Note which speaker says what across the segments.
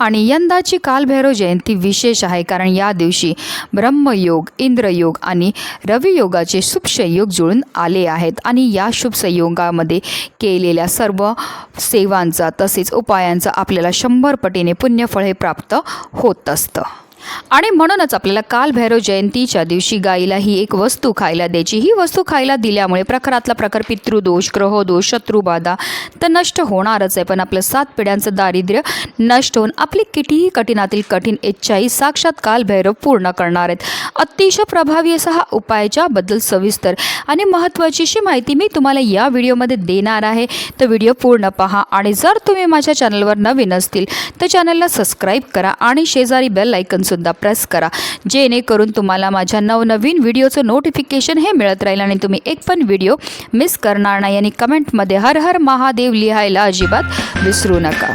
Speaker 1: आणि यंदाची कालभैरव जयंती विशेष आहे कारण या दिवशी ब्रह्मयोग इंद्रयोग आणि रवियोगाचे शुभ संयोग जुळून आले आहेत. आणि या शुभ संयोगामध्ये केलेल्या सर्व सेवांचा तसेच उपायांचा आपल्याला शंभर पटीने पुण्यफळ हे प्राप्त होत असतं. आणि म्हणूनच आपल्याला कालभैरव जयंतीच्या दिवशी गाईला ही एक वस्तू खायला द्यायची. ही वस्तू खायला दिल्यामुळे प्रखरातला प्रखर पितृदोष ग्रहदोष शत्रुबाधा तर नष्ट होणारच आहे. पण आपलं सात पिढ्यांचं दारिद्र्य नष्ट होऊन आपली कितीही कठीणातील कठीण इच्छाही साक्षात कालभैरव पूर्ण करणार आहेत. अतिशय प्रभावी असा हा उपायाच्याबद्दल सविस्तर आणि महत्त्वाचीशी माहिती मी तुम्हाला या व्हिडिओमध्ये देणार आहे. तर व्हिडिओ पूर्ण पहा आणि जर तुम्ही माझ्या चॅनलवर नवीन असतील तर चॅनलला सबस्क्राईब करा आणि शेजारी बेल सुद्धा प्रेस करा. जेणेकरून तुम्हाला माझ्या नवनवीन व्हिडिओचं नोटिफिकेशन हे मिळत राहील आणि तुम्ही एक पण व्हिडिओ मिस करणार नाही आणि कमेंटमध्ये हर हर महादेव लिहायला अजिबात विसरू नका.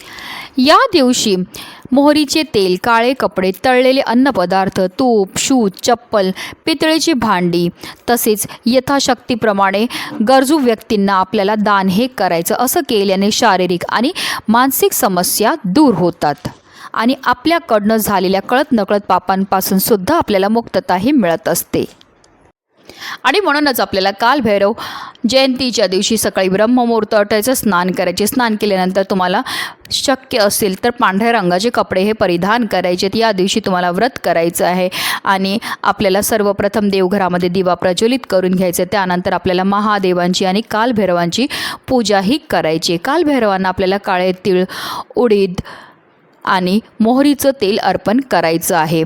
Speaker 1: या दिवशी मोहरीचे तेल काळे कपडे तळलेले अन्नपदार्थ तूप शूज चप्पल पितळेची भांडी तसेच यथाशक्तीप्रमाणे गरजू व्यक्तींना आपल्याला दान हे करायचं असं केल्याने शारीरिक आणि मानसिक समस्या दूर होतात आणि आपल्याकडनं झालेल्या कळत नकळत पापांपासून सुद्धा आपल्याला मुक्तताही मिळत असते. आणि म्हणूनच आपल्याला कालभैरव जयंतीच्या दिवशी सकाळी ब्रह्ममुहूर्त अटायचं स्नान करायचे स्नान केल्यानंतर तुम्हाला शक्य असेल तर पांढऱ्या रंगाचे कपडे हे परिधान करायचे आहेत. या दिवशी तुम्हाला व्रत करायचं आहे आणि आपल्याला सर्वप्रथम देवघरामध्ये दिवा प्रज्वलित करून घ्यायचे त्यानंतर आपल्याला महादेवांची आणि कालभैरवांची पूजाही करायची आहे. कालभैरवांना आपल्याला काळे तीळ उडीद आणि मोहरीचं तेल अर्पण करायचं आहे.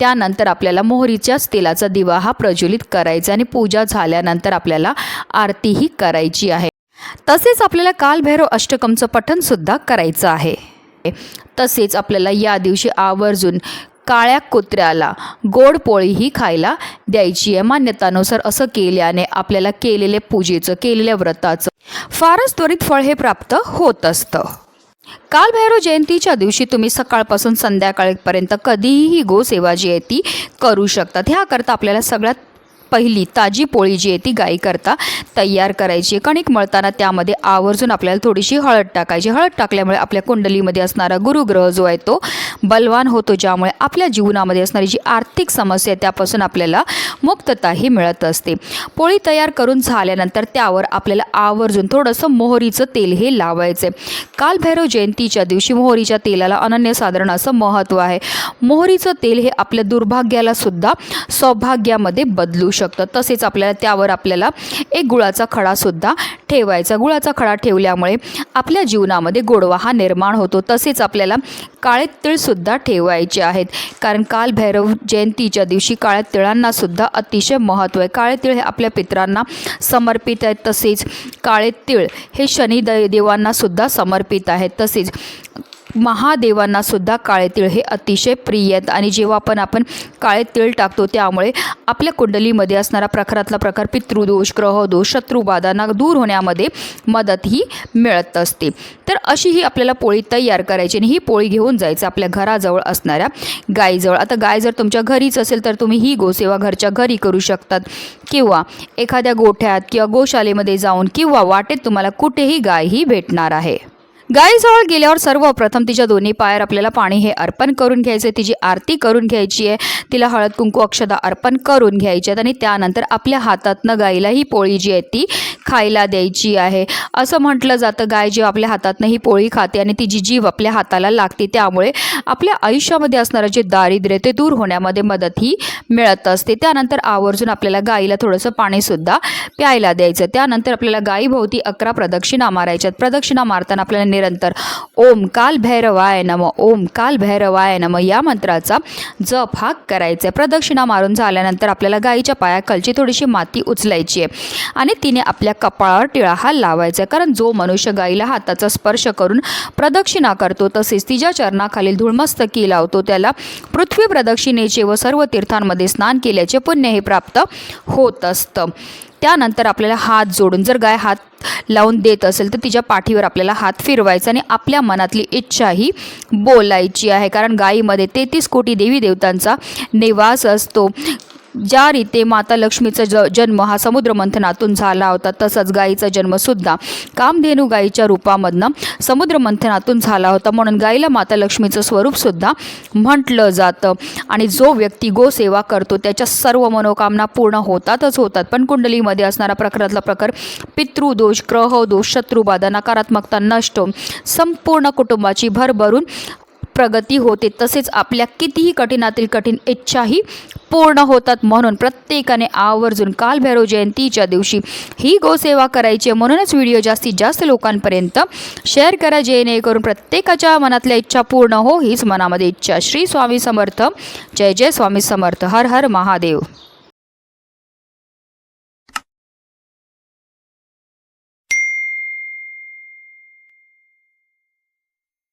Speaker 1: त्यानंतर आपल्याला मोहरीच्याच तेलाचा दिवा हा प्रज्वलित करायचा आणि पूजा झाल्यानंतर आपल्याला आरतीही करायची आहे. तसेच आपल्याला कालभैरव अष्टकमचं पठणसुद्धा करायचं आहे. तसेच आपल्याला या दिवशी आवर्जून काळ्या कुत्र्याला गोड पोळीही खायला द्यायची आहे. मान्यतानुसार असं केल्याने आपल्याला केलेल्या पूजेचं केलेल्या व्रताचं फारच त्वरित फळ हे प्राप्त होत असतं. कालभैरव जयंतीच्या दिवशी तुम्ही सकाळपासून संध्याकाळपर्यंत कधीही गोसेवा जी आहे ती करू शकतात. ह्याकरता आपल्याला सगळ्यात पहिली ताजी पोळी जी आहे ती गाईकरता तयार करायची कणिक मळताना त्यामध्ये आवर्जून आपल्याला थोडीशी हळद टाकायची हळद टाकल्यामुळे आपल्या कुंडलीमध्ये असणारा गुरुग्रह जो आहे तो बलवान होतो ज्यामुळे आपल्या जीवनामध्ये असणारी जी आर्थिक समस्या आहे त्यापासून आपल्याला मुक्तताही मिळत असते. पोळी तयार करून झाल्यानंतर त्यावर आपल्याला आवर्जून थोडंसं मोहरीचं तेल हे लावायचं आहे कालभैरव जयंतीच्या दिवशी मोहरीच्या तेलाला अनन्यसाधारण असं महत्त्व आहे. मोहरीचं तेल हे आपल्या दुर्भाग्याला सुद्धा सौभाग्यामध्ये बदलू शकतं. तसेच आपल्याला त्यावर आपल्याला एक गुळाचा खडासुद्धा ठेवायचा. गुळाचा खडा ठेवल्यामुळे आपल्या जीवनामध्ये गोडवा हा निर्माण होतो. तसेच आपल्याला काळे तिळसुद्धा ठेवायचे आहेत. कारण काल भैरव जयंतीच्या दिवशी काळ्या तिळांनासुद्धा अतिशय महत्त्व आहे. काळे तिळ हे आपल्या पित्रांना समर्पित आहेत. तसेच काळे तिळ हे शनी देवांनासुद्धा समर्पित आहेत. तसेच महादेवांना सुद्धा काळे तिळ हे अतिशय प्रिय आहेत. आणि जेव्हा पण आपण काळे तिळ टाकतो त्यामुळे आपल्या कुंडलीमध्ये असणारा प्रकारातला प्रकार पितृदोष ग्रहदोष शत्रुबाधांना दूर होण्यामध्ये मदत ही मिळत असते. तर अशी ही आपल्याला पोळी तयार करायची आणि ही पोळी घेऊन जायचं आपल्या घराजवळ असणाऱ्या गायीजवळ आता गाय जर तुमच्या घरीच असेल तर तुम्ही ही गोसेवा घरच्या घरी करू शकतात. किंवा एखाद्या गोठ्यात किंवा गोशालेमध्ये जाऊन किंवा वाटेत तुम्हाला कुठेही गाय ही भेटणार आहे. गायीजवळ गेल्यावर सर्वप्रथम तिच्या दोन्ही पायावर आपल्याला पाणी हे अर्पण करून घ्यायचं आहे तिची आरती करून घ्यायची आहे तिला हळद कुंकू अक्षदा अर्पण करून घ्यायची आहेत आणि त्यानंतर आपल्या हातातनं गाईला ही पोळी जी आहे ती खायला द्यायची आहे. असं म्हटलं जातं गाय जीव आपल्या हातातनं ही पोळी खाते आणि तिची जीव आपल्या हाताला लागते त्यामुळे आपल्या आयुष्यामध्ये असणारं जे दारिद्र्य ते दूर होण्यामध्ये मदत ही मिळत असते. त्यानंतर आवर्जून आपल्याला गाईला थोडंसं पाणीसुद्धा प्यायला द्यायचं. त्यानंतर आपल्याला गायीभोवती अकरा प्रदक्षिणा मारायच्यात. प्रदक्षिणा मारताना आपल्याला निरंतर ओम काल भैरवाय नम ओम काल भैरवाय नम या मंत्राचा जप हा करायचा आहे. प्रदक्षिणा मारून झाल्यानंतर आपल्याला गाईच्या पायाखालची थोडीशी माती उचलायची आहे आणि तिने आपल्या कपाळावर टिळा हा लावायचा. आहे कारण जो मनुष्य गाईला हाताचा स्पर्श करून प्रदक्षिणा करतो तसेच तिच्या चरणाखालील धुळमस्तकी लावतो त्याला पृथ्वी प्रदक्षिणेचे व सर्व तीर्थांमध्ये स्नान केल्याचे पुण्य हे प्राप्त होत असतं. त्यानंतर आपल्याला हात जोडून जर गाय हात लावून देत असेल तर तिच्या पाठीवर आपल्याला हात फिरवायचा आणि आपल्या मनातली इच्छा ही बोलायची आहे. कारण गायीमध्ये तेहतीस कोटी देवी देवतांचा निवास असतो. ज्या रीते माता लक्ष्मीचा ज जन्म हा समुद्र मंथनातून झाला होता तसंच गायीचा जन्मसुद्धा कामधेनू गायीच्या रूपामधनं समुद्र मंथनातून झाला होता. म्हणून गायीला माता लक्ष्मीचं स्वरूपसुद्धा म्हटलं जातं. आणि जो व्यक्ती गोसेवा करतो त्याच्या सर्व मनोकामना पूर्ण होतातच होतात. पण कुंडलीमध्ये असणारा प्रकारातला प्रकार पितृदोष ग्रहदोष शत्रुबाधा नकारात्मकता नष्ट संपूर्ण कुटुंबाची भरभरून प्रगती होते तसेच आपल्या कितीही कठीणातील कठीण इच्छाही पूर्ण होतात म्हणून प्रत्येकाने आवर्जून कालभैरव जयंतीच्या दिवशी ही गोसेवा करायची आहे. म्हणूनच व्हिडिओ जास्तीत जास्त लोकांपर्यंत शेअर करा जेणेकरून प्रत्येकाच्या मनातल्या इच्छा पूर्ण हो. हीच मनामध्ये इच्छा. श्री स्वामी समर्थ. जय जय स्वामी समर्थ. हर हर महादेव.